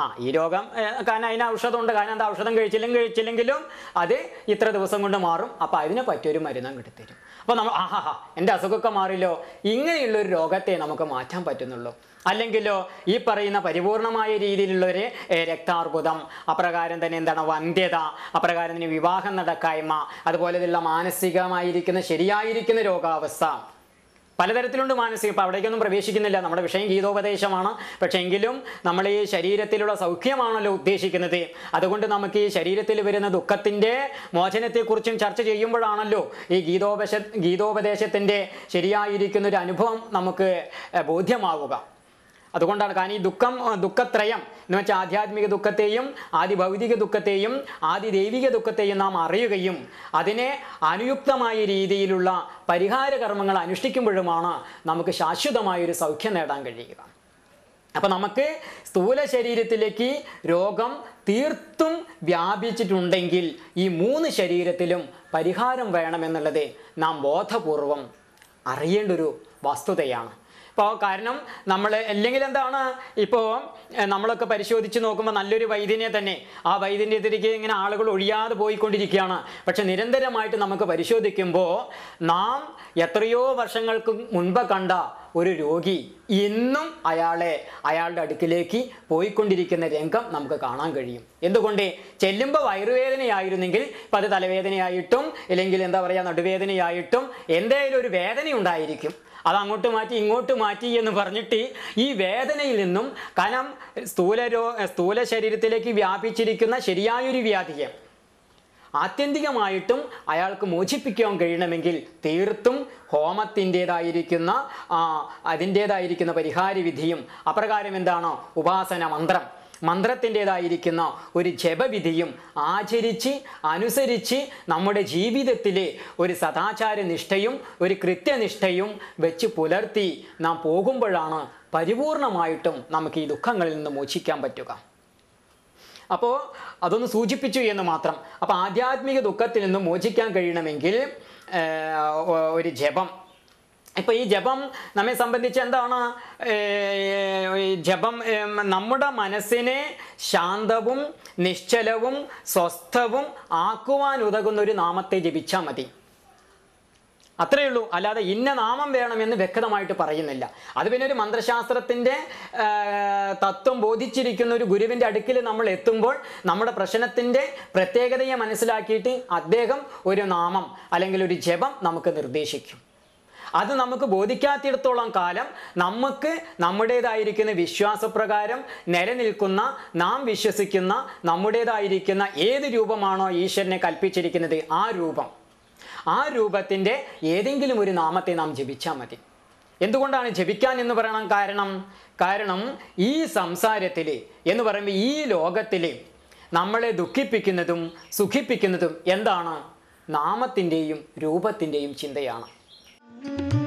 ആ ഈ രോഗം കാരണം അതിന് ഔഷധമുണ്ട്. കാരണം എന്താ? ഔഷധം കഴിച്ചില്ലെങ്കിൽ കഴിച്ചില്ലെങ്കിലും അത് ഇത്ര ദിവസം കൊണ്ട് മാറും. അപ്പം അതിനെ പറ്റിയൊരു മരുന്ന് കിട്ടിത്തരും തരും അപ്പോൾ നമ്മൾ ആഹാ ഹാ എന്റെ അസുഖമൊക്കെ മാറില്ലോ. ഇങ്ങനെയുള്ളൊരു രോഗത്തെ നമുക്ക് മാറ്റാൻ പറ്റുന്നുള്ളൂ. അല്ലെങ്കിലോ ഈ പറയുന്ന പരിപൂർണമായ രീതിയിലുള്ളൊരു രക്താർബുദം അപ്രകാരം തന്നെ എന്താണ്? വന്ധ്യത അപ്രകാരം തന്നെ വിവാഹം നടക്കായ്മ അതുപോലെ മാനസികമായിരിക്കുന്ന ശരിയായിരിക്കുന്ന രോഗാവസ്ഥ പലതരത്തിലുണ്ട് മാനസികം. ഇപ്പം അവിടേക്കൊന്നും പ്രവേശിക്കുന്നില്ല. നമ്മുടെ വിഷയം ഗീതോപദേശമാണ്. പക്ഷേ എങ്കിലും നമ്മൾ ഈ ശരീരത്തിലുള്ള സൗഖ്യമാണല്ലോ ഉദ്ദേശിക്കുന്നത്. അതുകൊണ്ട് നമുക്ക് ഈ ശരീരത്തിൽ വരുന്ന ദുഃഖത്തിന്റെ മോചനത്തെക്കുറിച്ചും ചർച്ച ചെയ്യുമ്പോഴാണല്ലോ ഈ ഗീതോപശ ഗീതോപദേശത്തിന്റെ ശരിയായിരിക്കുന്നൊരു അനുഭവം നമുക്ക് ബോധ്യമാകുക അതുകൊണ്ടാണ് കാരണം ഈ ദുഃഖം ദുഃഖത്രയം എന്ന് വെച്ചാൽ ആധ്യാത്മിക ദുഃഖത്തെയും ആദി ഭൗതിക ദുഃഖത്തെയും ആദി ദൈവിക ദുഃഖത്തെയും നാം അറിയുകയും അതിനെ അനുയുക്തമായ രീതിയിലുള്ള പരിഹാര കർമ്മങ്ങൾ അനുഷ്ഠിക്കുമ്പോഴുമാണ് നമുക്ക് ശാശ്വതമായൊരു സൗഖ്യം നേടാൻ കഴിയുക. അപ്പൊ നമുക്ക് സ്ഥൂല ശരീരത്തിലേക്ക് രോഗം തീർത്തും വ്യാപിച്ചിട്ടുണ്ടെങ്കിൽ ഈ മൂന്ന് ശരീരത്തിലും പരിഹാരം വേണമെന്നുള്ളത് നാം ബോധപൂർവം അറിയേണ്ട ഒരു വസ്തുതയാണ്. ഇപ്പോൾ കാരണം നമ്മൾ അല്ലെങ്കിൽ എന്താണ്? ഇപ്പോൾ നമ്മളൊക്കെ പരിശോധിച്ച് നോക്കുമ്പോൾ നല്ലൊരു വൈദ്യനെ തന്നെ. ആ വൈദ്യന്റെ എതിരേക്ക് ഇങ്ങനെ ആളുകൾ ഒഴിയാതെ പോയിക്കൊണ്ടിരിക്കുകയാണ്. പക്ഷെ നിരന്തരമായിട്ട് നമുക്ക് പരിശോധിക്കുമ്പോൾ നാം എത്രയോ വർഷങ്ങൾക്ക് മുൻപ് കണ്ട ഒരു രോഗി ഇന്നും അയാളെ അയാളുടെ അടുക്കിലേക്ക് പോയിക്കൊണ്ടിരിക്കുന്ന രംഗം നമുക്ക് കാണാൻ കഴിയും. എന്തുകൊണ്ട്? ചെല്ലുമ്പോൾ വയറുവേദനയായിരുന്നെങ്കിൽ ഇപ്പം അത് തലവേദനയായിട്ടും ഇല്ലെങ്കിൽ എന്താ പറയുക നടുവേദനയായിട്ടും എന്തെങ്കിലും ഒരു വേദന ഉണ്ടായിരിക്കും അത് അങ്ങോട്ട് മാറ്റി ഇങ്ങോട്ട് മാറ്റി എന്ന് പറഞ്ഞിട്ട് ഈ വേദനയിൽ നിന്നും കനം സ്ഥൂല രോ സ്ഥൂല ശരീരത്തിലേക്ക് വ്യാപിച്ചിരിക്കുന്ന ശരിയായൊരു വ്യാധിയെ ആത്യന്തികമായിട്ടും അയാൾക്ക് മോചിപ്പിക്കാൻ കഴിയണമെങ്കിൽ തീർത്തും ഹോമത്തിന്റെതായിരിക്കുന്ന അതിന്റേതായിരിക്കുന്ന പരിഹാര വിധിയും അപ്രകാരം എന്താണോ? ഉപാസന മന്ത്രം. മന്ത്രത്തിന്റെതായിരിക്കുന്ന ഒരു ജപവിധിയും ആചരിച്ച് അനുസരിച്ച് നമ്മുടെ ജീവിതത്തിലെ ഒരു സദാചാര നിഷ്ഠയും ഒരു കൃത്യനിഷ്ഠയും വെച്ച് പുലർത്തി നാം പോകുമ്പോഴാണ് പരിപൂർണമായിട്ടും നമുക്ക് ഈ ദുഃഖങ്ങളിൽ നിന്ന് മോചിക്കാൻ പറ്റുക. അപ്പോൾ അതൊന്ന് സൂചിപ്പിച്ചു എന്ന് മാത്രം. അപ്പോൾ ആധ്യാത്മിക ദുഃഖത്തിൽ നിന്ന് മോചിക്കാൻ കഴിയണമെങ്കിൽ ഒരു ജപം ഇപ്പൊ ഈ ജപം നമ്മെ സംബന്ധിച്ച് എന്താണ്? ജപം നമ്മുടെ മനസ്സിനെ ശാന്തവും നിശ്ചലവും സ്വസ്ഥവും ആക്കുവാൻ ഉതകുന്ന ഒരു നാമത്തെ ജപിച്ചാൽ മതി. അത്രയേ ഉള്ളൂ. അല്ലാതെ ഇന്ന നാമം വേണമെന്ന് വ്യക്തമായിട്ട് പറയുന്നില്ല. അത് പിന്നെ ഒരു മന്ത്രശാസ്ത്രത്തിന്റെ തത്വം ബോധിച്ചിരിക്കുന്ന ഒരു ഗുരുവിന്റെ അടുക്കിൽ നമ്മൾ എത്തുമ്പോൾ നമ്മുടെ പ്രശ്നത്തിന്റെ പ്രത്യേകതയെ മനസ്സിലാക്കിയിട്ട് അദ്ദേഹം ഒരു നാമം അല്ലെങ്കിൽ ഒരു ജപം നമുക്ക് നിർദ്ദേശിക്കും. അത് നമുക്ക് ബോധിക്കാത്തിടത്തോളം കാലം നമുക്ക് നമ്മുടേതായിരിക്കുന്ന വിശ്വാസപ്രകാരം നിലനിൽക്കുന്ന നാം വിശ്വസിക്കുന്ന നമ്മുടേതായിരിക്കുന്ന ഏത് രൂപമാണോ ഈശ്വരനെ കൽപ്പിച്ചിരിക്കുന്നത് ആ രൂപം. ആ രൂപത്തിന്റെ ഏതെങ്കിലും ഒരു നാമത്തെ നാം ജപിച്ചാൽ മതി. എന്തുകൊണ്ടാണ് ജപിക്കാൻ എന്ന് പറയണം കാരണം? കാരണം ഈ സംസാരത്തിൽ എന്ന് പറയുമ്പോൾ ഈ ലോകത്തിൽ നമ്മളെ ദുഃഖിപ്പിക്കുന്നതും സുഖിപ്പിക്കുന്നതും എന്താണ്? നാമത്തിന്റെയും രൂപത്തിന്റെയും ചിന്തയാണ്. Thank you.